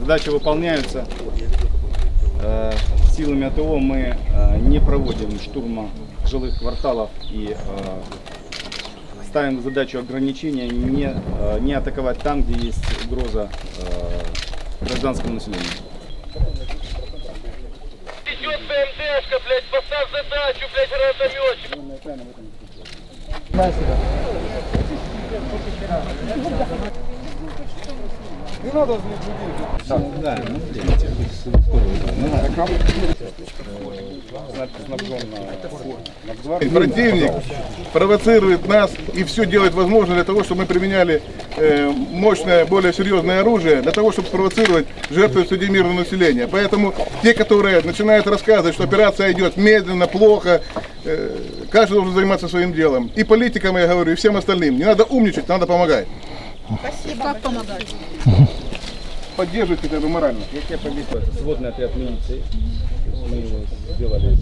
Задачи выполняются. Э, Силами АТО мы э, не проводим штурма жилых кварталов и э, ставим задачу ограничения не, не атаковать там, где есть угроза гражданскому населению. Гранатометчик. Противник провоцирует нас и все делает возможное для того, чтобы мы применяли э, мощное, более серьезное оружие, для того, чтобы спровоцировать жертвы среди мирного населения. Поэтому те, которые начинают рассказывать, что операция идет медленно, плохо, э, каждый должен заниматься своим делом. И политикам, я говорю, и всем остальным. Не надо умничать, надо помогать. Как помогать? Поддерживать хотя бы морально. Я тебя победил, это сводный отряд милиции. Мы его сделали